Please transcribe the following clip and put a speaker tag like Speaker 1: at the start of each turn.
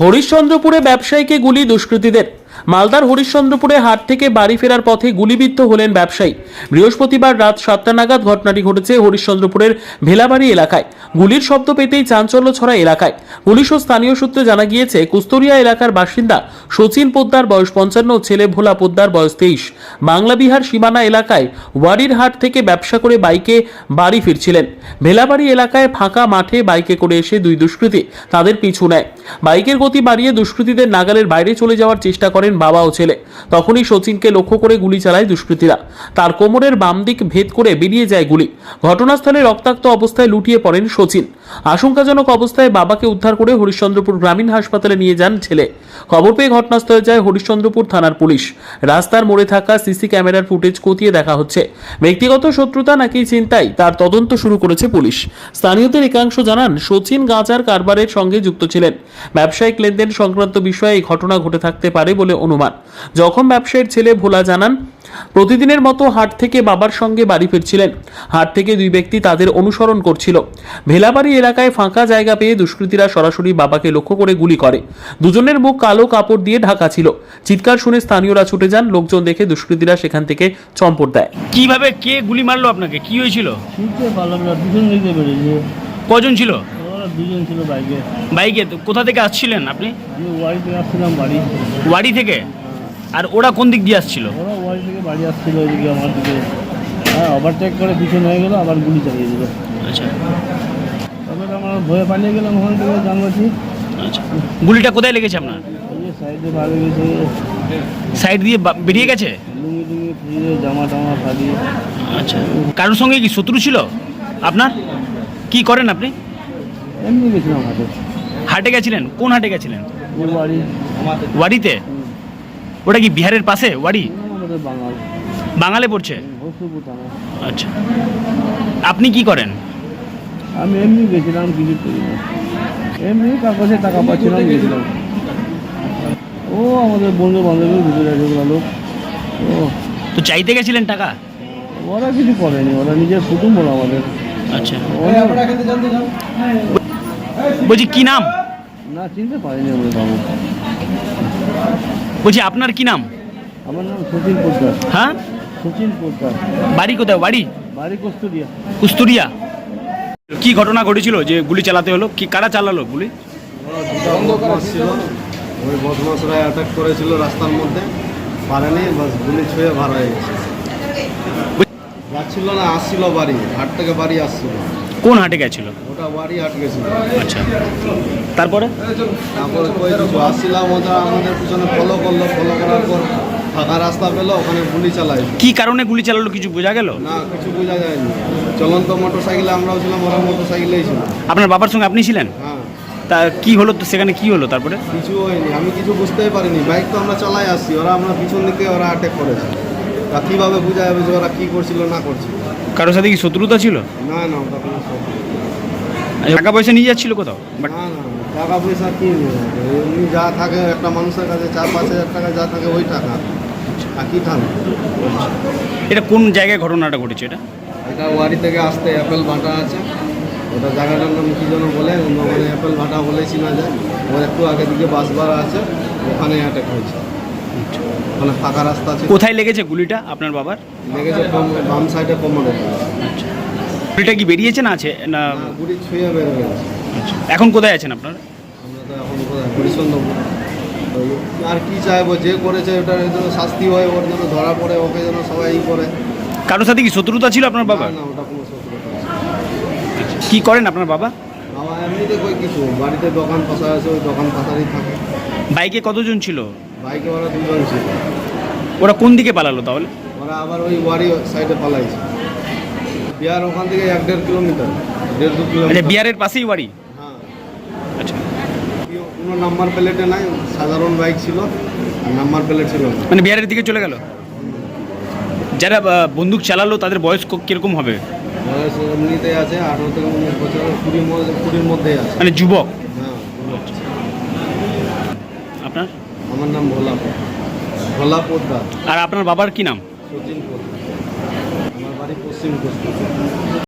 Speaker 1: হরিশ্চন্দ্রপুরে ব্যবসায়ীকে গুলি দুষ্কৃতীদের। মালদার হরিশ্চন্দ্রপুরে হাট থেকে বাড়ি ফেরার পথে গুলিবিদ্ধ হলেন ব্যবসায়ী। বৃহস্পতিবার রাত সাতটা নাগাদ ঘটনাটি ঘটেছে হরিশ্চন্দ্রপুরের ভেলাবাড়ি এলাকায়। গুলির শব্দ পেতেই চাঞ্চল্য ছড়া এলাকায়। পুলিশ ও স্থানীয় সূত্রে জানা গিয়েছে, কুস্তরিয়া এলাকার বাসিন্দা সচিন পোদ্দার বয়স পঞ্চান্ন ছেলে ভোলা পোদ্দার বয়স তেইশ। বাংলা বিহার সীমানা এলাকায় ওয়ারির হাট থেকে ব্যবসা করে বাইকে বাড়ি ফিরছিলেন। ভেলাবাড়ি এলাকায় ফাঁকা মাঠে বাইকে করে এসে দুই দুষ্কৃতী তাদের পিছু নেয়। বাইকের গতি বাড়িয়ে দুষ্কৃতীদের নাগালের বাইরে চলে যাওয়ার চেষ্টা করেন বাবা ও ছেলে। তখনই সচিনকে লক্ষ্য করে গুলি চালায় দুষ্কৃতীরা। তার কোমরের বাম দিক ভেদ করে বেরিয়ে যায় গুলি। ঘটনাস্থলে রক্তাক্ত অবস্থায় লুটিয়ে পড়েন সচিন আশঙ্কাজনক অবস্থায় বাবাকে উদ্ধার করে হরিশ্চন্দ্রপুর গ্রামীণ হাসপাতালে নিয়ে যান ছেলে। খবর পেয়ে ঘটনাস্থলে যায় হরিশ্চন্দ্রপুর থানার পুলিশ। রাস্তার মোড়ে থাকা সিসি ক্যামেরার ফুটেজ খতিয়ে দেখা হচ্ছে। ব্যক্তিগত শত্রুতা নাকি চিন্তাই তার তদন্ত শুরু করেছে পুলিশ। স্থানীয়দের একাংশ জানান, সচিন গাঁজার কারবারের সঙ্গে যুক্ত ছিলেন। ব্যবসায়িক লেনদেন সংক্রান্ত বিষয়ে এই ঘটনা ঘটে থাকতে পারে বলে অনুমান। যখন ব্যবসায়ীর ছেলে ভোলা জানান প্রতিদিনের মতো হাট থেকে বাবার সঙ্গে বাড়ি ফিরছিলেন। হাট থেকে দুই ব্যক্তি তাদের অনুসরণ করছিল। ভেলাবাড়ি এলাকায় ফাঁকা জায়গা পেয়ে দুষ্কৃতীরা সরাসরি বাবাকে লক্ষ্য করে গুলি করে। দুজনের মুখ কালো কাপড় দিয়ে ঢাকা ছিল। চিৎকার শুনে স্থানীয়রা ছুটে যান লোকজন দেখে দুষ্কৃতীরা সেখান থেকে চম্পট দেয়।
Speaker 2: কীভাবে কে গুলি মারলো আপনাকে? কি হয়েছিল?
Speaker 3: শুনতে পারলাম না
Speaker 2: কজন ছিল?
Speaker 3: ওরা দুজন ছিল বাইকে।
Speaker 2: বাইকে? তো কোথা থেকে আসছিলেন আপনি?
Speaker 3: আমি ওয়ারি থেকে আসছিলাম বাড়ি।
Speaker 2: ওয়াড়ি থেকে? আর ওরা কোন দিক দিয়ে আসছিল?
Speaker 3: ওরা থেকে বাড়ি আসছিল ওইদিকে আমার দিকে। হ্যাঁ ওভারটেক করে পিছন হয়ে গেলো আবার গুলি চালিয়ে দিল।
Speaker 2: আচ্ছা।
Speaker 3: তারপরে আমরা ভয়ে পালিয়ে গেলাম ওখান থেকে জানবাছি
Speaker 2: আচ্ছা। গুলিটা কোথায় লেগেছে আপনার?
Speaker 3: সাইডে ভালো গেছে।
Speaker 2: সাইড দিয়ে বেরিয়ে গেছে?
Speaker 3: লুঙ্গি টুঙ্গি ফিরে জামা টামা
Speaker 2: আচ্ছা। কারোর সঙ্গে কি শত্রু ছিল? আপনার? কি করেন আপনি?
Speaker 3: এমনি গেছিলাম হাতে
Speaker 2: হাটে গেছিলেন? কোন হাটে গেছিলেন?
Speaker 3: ওর বাড়ি।
Speaker 2: ওয়াড়িতে? ওটা কি বিহারের পাশে? ওয়াড়ি
Speaker 3: আমাদের বাঙাল।
Speaker 2: বাঙালে পড়ছে? আচ্ছা। আপনি কি করেন?
Speaker 3: আমি এমনি গেছিলাম কিছু এমনি কাগজে টাকা পাচ্ছিলাম গেছিলাম। ও আমাদের বন্ধু বান্ধবের ভিতরে আছে লোক। ও।
Speaker 2: তো চাইতে গেছিলেন টাকা?
Speaker 3: ওরা কিছু করেনি ওরা নিজের কুটুম্ব বলো আমাদের।
Speaker 2: আচ্ছা।
Speaker 3: ওরা-
Speaker 2: বলছি কি নাম?
Speaker 3: না চিনতে পারিনি আমরা বাবু।
Speaker 2: বলছি আপনার কি নাম?
Speaker 3: আমার নাম সচিন পোদ্দার।
Speaker 2: হ্যাঁ?
Speaker 3: সচিন পোদ্দার।
Speaker 2: বাড়ি কোথায়? বাড়ি?
Speaker 3: বাড়ি কস্তুরিয়া।
Speaker 2: কুস্তুরিয়া। কি ঘটনা ঘটেছিল যে গুলি চালাতে হলো? কি কারা চালালো গুলি?
Speaker 4: ছিল ওই বদমাসরা অ্যাটাক করেছিল রাস্তার মধ্যে। পারেনি বাস গুলি ছুঁয়ে ভার হয়ে গেছে। যাচ্ছিল না আসছিল বাড়ি হাট থেকে বাড়ি আসছিল।
Speaker 2: কোন হাটে গেছিল?
Speaker 4: ওটা হাট গেছিল।
Speaker 2: আচ্ছা। তারপরে?
Speaker 4: তারপরে কই কিছু আসছিলাম ওটা আমাদের পিছনে ফলো করল ফলো করার পর ফাঁকা রাস্তা পেল ওখানে গুলি চালাই
Speaker 2: কি কারণে গুলি চালালো কিছু বোঝা গেল?
Speaker 4: না কিছু বোঝা যায়নি। চলন্ত মোটর সাইকেলে আমরাও ছিলাম ওরা মোটর সাইকেলেই ছিল।
Speaker 2: আপনার বাবার সঙ্গে আপনি ছিলেন?
Speaker 4: হ্যাঁ।
Speaker 2: তা কি হলো তো সেখানে কি হলো তারপরে?
Speaker 4: কিছু হয়নি আমি কিছু বুঝতেই পারিনি। বাইক তো আমরা চালাই আসছি ওরা আমরা পিছন দিকে ওরা অ্যাটাক করেছে। তা কীভাবে বোঝা যাবে যে ওরা কী করছিল না করছিল।
Speaker 2: কারোর সাথে কি শত্রুতা ছিল?
Speaker 4: না না ওটা কোনো সব
Speaker 2: টাকা পয়সা নিয়ে যাচ্ছিল কোথাও? বাট
Speaker 4: না না টাকা পয়সা কি এমনি যা থাকে একটা মানুষের কাছে চার পাঁচ হাজার টাকা যা থাকে ওই টাকা। আর কি থাকে
Speaker 2: এটা কোন জায়গায় ঘটনাটা ঘটেছে এটা?
Speaker 4: এটা ওয়ারি থেকে আসতে অ্যাপেল ভাটা আছে। ওটা জায়গাটার নাম কী যেন বলে ওখানে অ্যাপেল ভাটা বলেছি না যায় ওর একটু আগে দিকে বাস ভাড়া আছে ওখানে অ্যাটাক হয়েছে। ওখানে ফাঁকা রাস্তা আছে।
Speaker 2: কোথায় লেগেছে গুলিটা আপনার বাবার?
Speaker 4: লেগেছে বাম সাইডে কোমরে
Speaker 2: গুলিটা কি বেরিয়েছে না আছে? না
Speaker 4: গুড়ি ছুঁয়ে বের হয়ে
Speaker 2: এখন কোথায় আছেন আপনার?
Speaker 4: আমরা তো এখন কোথায়? আর কি চাইব? যে করেছে ওটার জন্য শাস্তি হয় ওর জন্য ধরা পড়ে ওকে যেন সবাই ই করে।
Speaker 2: কারোর সাথে কি শত্রুতা ছিল আপনার বাবা
Speaker 4: না, ওটা কোনো শত্রুতা না।
Speaker 2: কি করেন আপনার বাবা?
Speaker 4: আমার এমনিতে কই কিছু বাড়িতে দোকান পাশা আছে ওই দোকান পাশারই থাকে।
Speaker 2: বাইকে কতজন ছিল?
Speaker 4: বাইকে ওরা দুজন ছিল।
Speaker 2: ওরা কোন দিকে পালালো তাহলে?
Speaker 4: ওরা আবার ওই ওয়ারি সাইডে পালাইছে। বিহার ওখান থেকে এক দেড় কিলোমিটার দেড় দু
Speaker 2: আচ্ছা
Speaker 4: কিলোমিটার
Speaker 2: বিহারের পাশেই বাড়ি
Speaker 4: হ্যাঁ।
Speaker 2: আচ্ছা।
Speaker 4: কোনো নাম্বার প্লেটে নাই সাধারণ বাইক ছিল নাম্বার প্লেট ছিল না।
Speaker 2: মানে বিহারের দিকে চলে গেল? যারা বন্দুক চালালো তাদের বয়স কীরকম হবে?
Speaker 4: বয়স এমনিতে আছে আঠারো থেকে উনিশ বছর কুড়ির মধ্যে কুড়ির মধ্যেই আছে।
Speaker 2: মানে যুবক?
Speaker 4: হ্যাঁ
Speaker 2: আপনার?
Speaker 4: আমার নাম ভোলা। ভোলা পোদ্দার
Speaker 2: আর আপনার বাবার কি নাম?
Speaker 4: সচিন পোদ্দার। আমার বাড়ি পশ্চিম কোস্তা